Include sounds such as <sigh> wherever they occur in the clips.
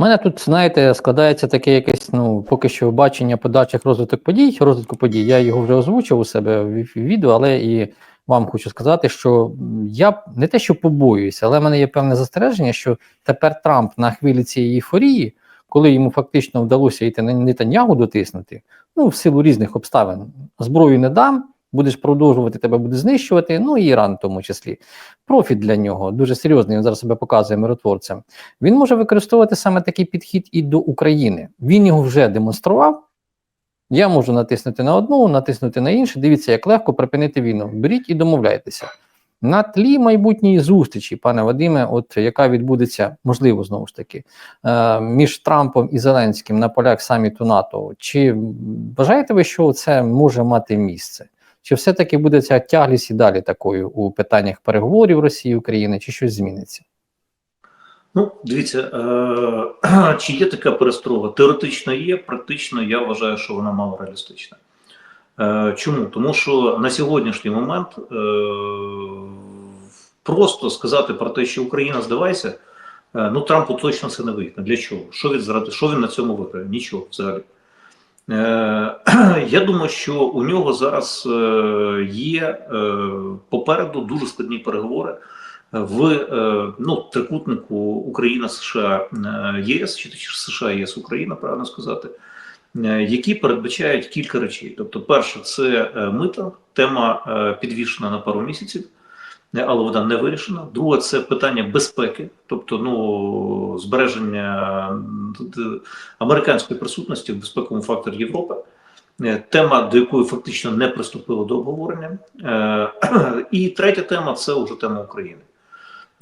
У мене тут, знаєте, складається таке якесь, ну, поки що бачення подальших розвиток подій, розвитку подій. Я його вже озвучив у себе в відео, але і вам хочу сказати, що я не те, що побоююся, але в мене є певне застереження, що тепер Трамп на хвилі цієї ейфорії, коли йому фактично вдалося йти на Нетаньягу дотиснути, ну, в силу різних обставин, зброю не дам, будеш продовжувати, тебе буде знищувати, ну і Іран в тому числі. Профіт для нього дуже серйозний, він зараз себе показує миротворцем. Він може використовувати саме такий підхід і до України. Він його вже демонстрував. Я можу натиснути на одну, натиснути на іншу. Дивіться, як легко припинити війну. Беріть і домовляйтеся. На тлі майбутньої зустрічі, пане Вадиме, от яка відбудеться, можливо, знову ж таки, е, між Трампом і Зеленським на полях саміту НАТО. Чи вважаєте ви, що це може мати місце? Чи все-таки буде ця тяглість і далі такою у питаннях переговорів Росії України, чи щось зміниться? Ну, дивіться, е- <clears throat> чи є така перестрога? Теоретично є, практично я вважаю, що вона мало реалістична. Е- чому? Тому що на сьогоднішній момент е- просто сказати про те, що Україна здавайся, е- ну Трампу точно це не вигідно. Для чого? Що він? Що він на цьому виграє? Нічого взагалі. Е, <clears throat> Я думаю, що у нього зараз е, є е, попереду дуже складні переговори в ну, трикутнику Україна, США, ЄС, чи США, ЄС, Україна, правильно сказати, які передбачають кілька речей. Тобто, перше, це мито, тема підвішена на пару місяців. Але вона не вирішена. Друге, це питання безпеки, тобто ну збереження е, американської присутності в безпековому факторі Європи. Е, Тема, до якої фактично не приступило до обговорення. Е, <clears throat> І третя тема це вже тема України.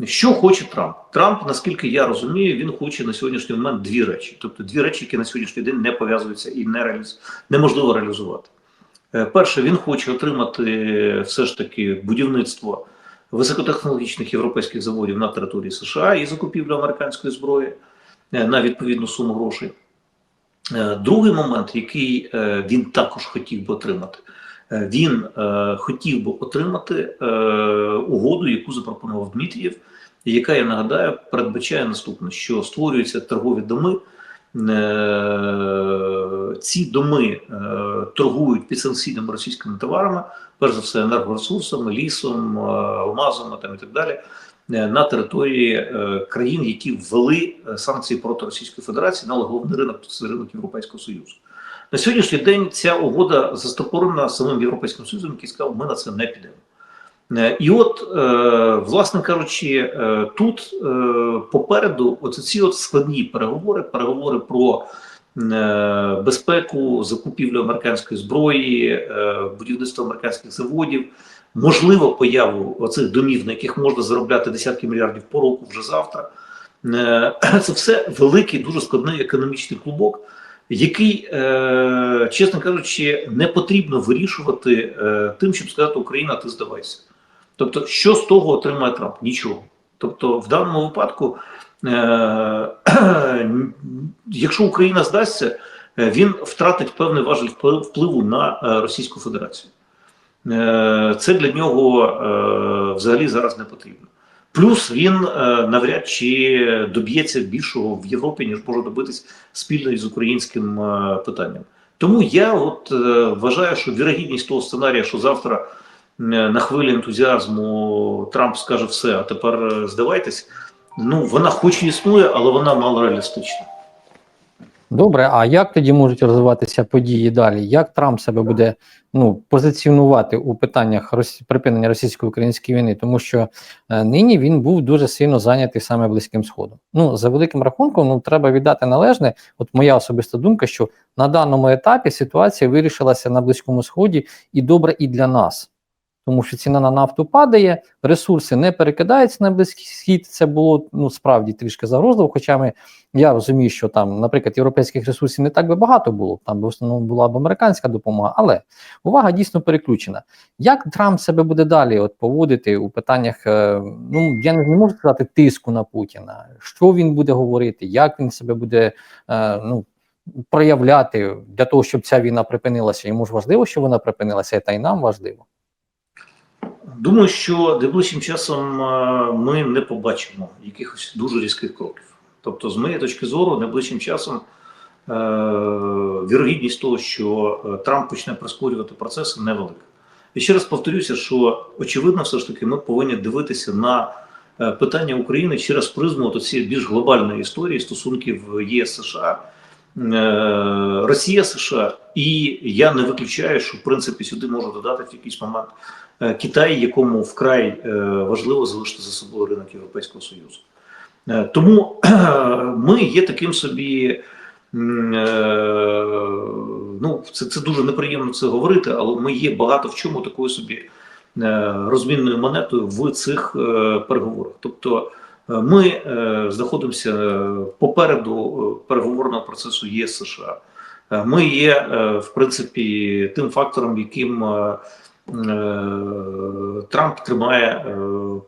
Що хоче Трамп? Трамп, наскільки я розумію, він хоче на сьогоднішній момент дві речі. Тобто дві речі, які на сьогоднішній день не пов'язуються і не реаліз... неможливо реалізувати. Перше, він хоче отримати все ж таки будівництво високотехнологічних європейських заводів на території США і закупівлю американської зброї е, на відповідну суму грошей. Е, Другий момент, який е, він також хотів би отримати, він хотів би отримати угоду, яку запропонував Дмитрієв, яка, я нагадаю, передбачає наступне: що створюються торгові доми. Е, Ці доми е, торгують підсанкційними російськими товарами, перш за все енергоресурсами, лісом, е, алмазами там і так далі, на території країн, які ввели санкції проти Російської Федерації, але головний ринок це ринок Європейського Союзу. На сьогоднішній день ця угода застопорена самим Європейським Союзом, який сказав, ми на це не підемо. Е, І от, е, власне кажучи, е, тут попереду оце ці от складні переговори, переговори про безпеку, закупівлю американської зброї, будівництво американських заводів, можливо, появу оцих домів, на яких можна заробляти десятки мільярдів по року вже завтра. <clears throat> Це все великий, дуже складний економічний клубок, який, чесно кажучи, не потрібно вирішувати тим, щоб сказати Україна, ти здавайся. Тобто, що з того отримає Трамп? Нічого. Тобто, в даному випадку, е, <clears throat> якщо Україна здасться, е, він втратить певний важель впливу на е, Російську Федерацію. Це для нього взагалі зараз не потрібно. Плюс він навряд чи доб'ється більшого в Європі, ніж може добитись спільно із українським питанням. Тому я от вважаю, що вірогідність того сценарія, що завтра на хвилі ентузіазму Трамп скаже все, а тепер е, здавайтесь. Ну вона хоч існує, але вона мало реалістична. Добре, а як тоді можуть розвиватися події далі? Як Трамп себе буде ну, позиціонувати у питаннях рос... припинення російсько-української війни? Тому що е, нині він був дуже сильно зайнятий саме близьким сходом. Ну за великим рахунком, ну треба віддати належне. От моя особиста думка, що на даному етапі ситуація вирішилася на близькому сході і добре і для нас. Тому що ціна на нафту падає, ресурси не перекидаються на близький схід. Це було ну справді трішки загрозливо. Хоча ми я розумію, що там, наприклад, європейських ресурсів не так би багато було. Там в основному була б американська допомога, але увага дійсно переключена. Як Трамп себе буде далі от поводити у питаннях? е, ну я не, не можу сказати тиску на Путіна. Що він буде говорити, як він себе буде е, ну проявляти для того, щоб ця війна припинилася? Йому ж важливо, що вона припинилася, та й нам важливо. Думаю, що найближчим часом е, ми не побачимо якихось дуже різких кроків. Тобто, з моєї точки зору, найближчим часом е, вірогідність того, що е, Трамп почне прискорювати процеси, невелика. І ще раз повторюся, що очевидно, все ж таки, ми повинні дивитися на питання України через призму цієї більш глобальної історії стосунків ЄС США. Е, Росія США, і я не виключаю, що в принципі сюди можу додати в якийсь момент е, Китай, якому вкрай е, важливо залишити за собою ринок Європейського Союзу. Тому <clears throat> ми є таким собі. Ну, це, це дуже неприємно це говорити, але ми є багато в чому такою собі розмінною монетою в цих переговорах. Тобто ми е, знаходимося е, попереду е, переговорного процесу ЄС США. Е, Ми є, е, в принципі, тим фактором, яким е, е, Трамп тримає е,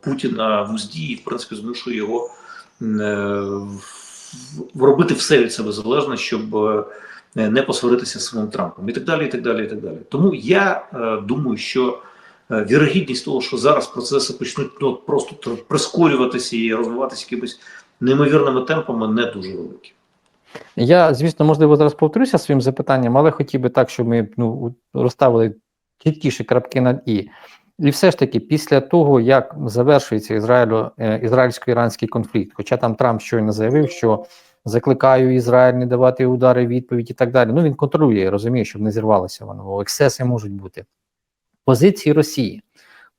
Путіна в узді і, в принципі, змушує його е, робити все від себе залежне, щоб е, не посваритися з самим Трампом, і так далі, і так далі, і так далі. Тому я е, думаю, що е, вірогідність того, що зараз процеси почнуть ну, просто прискорюватися і розвиватися якимись неймовірними темпами, не дуже великі. Я, звісно, можливо, зараз повторюся своїм запитанням, але хотів би так, щоб ми ну, розставили чіткіші крапки над і. І все ж таки, після того, як завершується Ізраїлю, е, ізраїльсько-іранський конфлікт, хоча там Трамп щойно заявив, що закликаю Ізраїль не давати удари відповідь і так далі. Ну він контролює, розуміє, щоб не зірвалося воно, ексеси можуть бути. Позиції Росії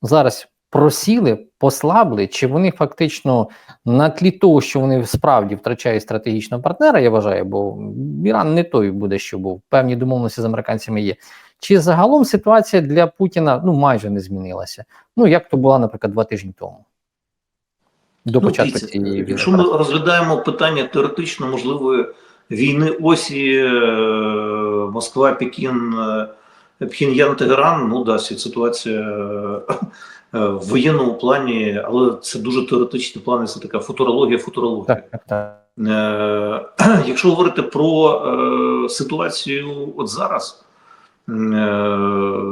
зараз просіли, послабли, чи вони фактично на тлі того, що вони справді втрачають стратегічного партнера, я вважаю, бо Іран не той буде, що був. Певні домовленості з американцями є. Чи загалом ситуація для Путіна ну майже не змінилася? Ну як то була, наприклад, два тижні тому. До Ну, початку цієї війни. Якщо ми розглядаємо питання теоретично можливої війни осі е, Москва, Пекін, е, Пхеньян, Тегеран, ну да, ситуація е, в воєнному плані, але це дуже теоретичні плани, це така футурологія, футурологія. Так, так, так. Е, <clears throat> Якщо говорити про е, ситуацію от зараз, е,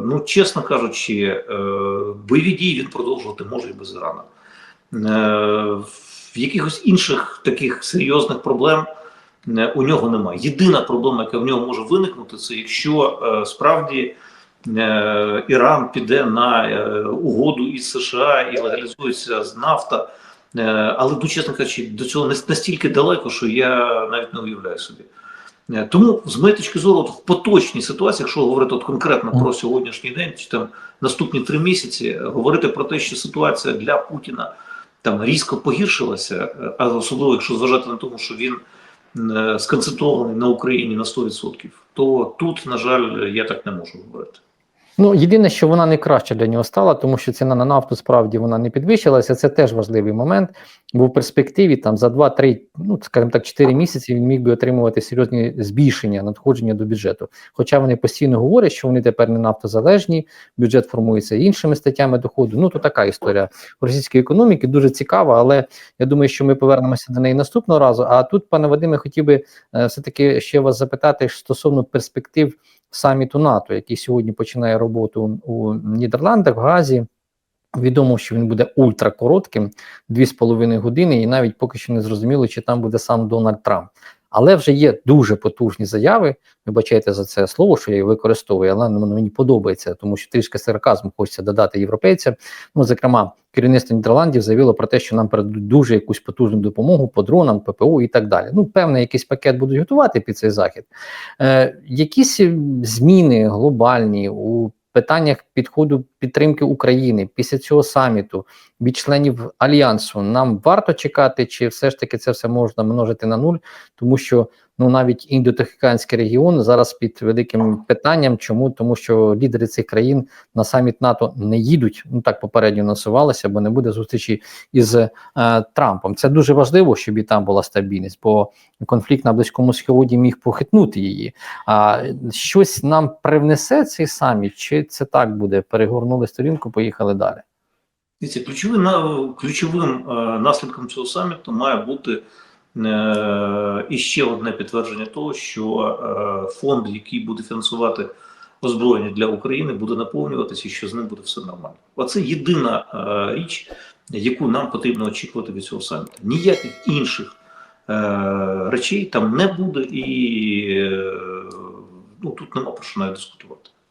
ну чесно кажучи, е, бойові дії він продовжувати може і без Ірану. Е, В якихось інших таких серйозних проблем е, у нього немає. Єдина проблема, яка в нього може виникнути, це якщо е, справді е, Іран піде на е, угоду із США і легалізується з нафта. Але ну, чесно кажучи, до цього не настільки далеко, що я навіть не уявляю собі. Тому, з моєї точки зору, в поточній ситуації, якщо говорити от конкретно про сьогоднішній день, чи там наступні три місяці, говорити про те, що ситуація для Путіна там різко погіршилася, а особливо якщо зважати на тому, що він сконцентрований на Україні на 100%, то тут, на жаль, я так не можу говорити. Ну, єдине, що вона не краще для нього стала, тому що ціна на нафту справді вона не підвищилася. Це теж важливий момент. Бо в перспективі там за 2-3, ну скажімо так, 4 місяці він міг би отримувати серйозні збільшення надходження до бюджету. Хоча вони постійно говорять, що вони тепер не нафтозалежні, бюджет формується іншими статтями доходу. Ну то така історія російської економіки дуже цікава, але я думаю, що ми повернемося до неї наступного разу. А тут, пане Вадиме, хотів би е, все-таки ще вас запитати стосовно перспектив саміту НАТО, який сьогодні починає роботу у Нідерландах, в Газі. Відомо, що він буде ультракоротким, 2,5 години, і навіть поки що не зрозуміло, чи там буде сам Дональд Трамп. Але вже є дуже потужні заяви. Вибачайте за це слово, що я її використовую, але воно мені подобається, тому що трішки сарказму хочеться додати європейцям. Ну, зокрема, керівництво Нідерландів заявило про те, що нам передадуть дуже якусь потужну допомогу по дронам, ППО і так далі. Ну, певний якийсь пакет будуть готувати під цей захід. Е, якісь зміни глобальні у питаннях підходу підтримки України. Після цього саміту від членів альянсу нам варто чекати, чи все ж таки це все можна множити на нуль, тому що ну навіть індотихоокеанський регіон зараз під великим питанням. Чому тому, що лідери цих країн на саміт НАТО не їдуть? Ну так попередньо насувалося, бо не буде зустрічі із е, Трампом. Це дуже важливо, щоб і там була стабільність, бо конфлікт на близькому сході міг похитнути її. А щось нам привнесе цей саміт, чи це так буде? Перегорнули сторінку, поїхали далі. Ключовим, ключовим е, наслідком цього саміту має бути е, іще одне підтвердження того, що е, фонд, який буде фінансувати озброєння для України, буде наповнюватися і що з ним буде все нормально. Оце єдина е, річ, яку нам потрібно очікувати від цього саміту. Ніяких інших речей там не буде, і ну тут нема про що навіть дискутувати.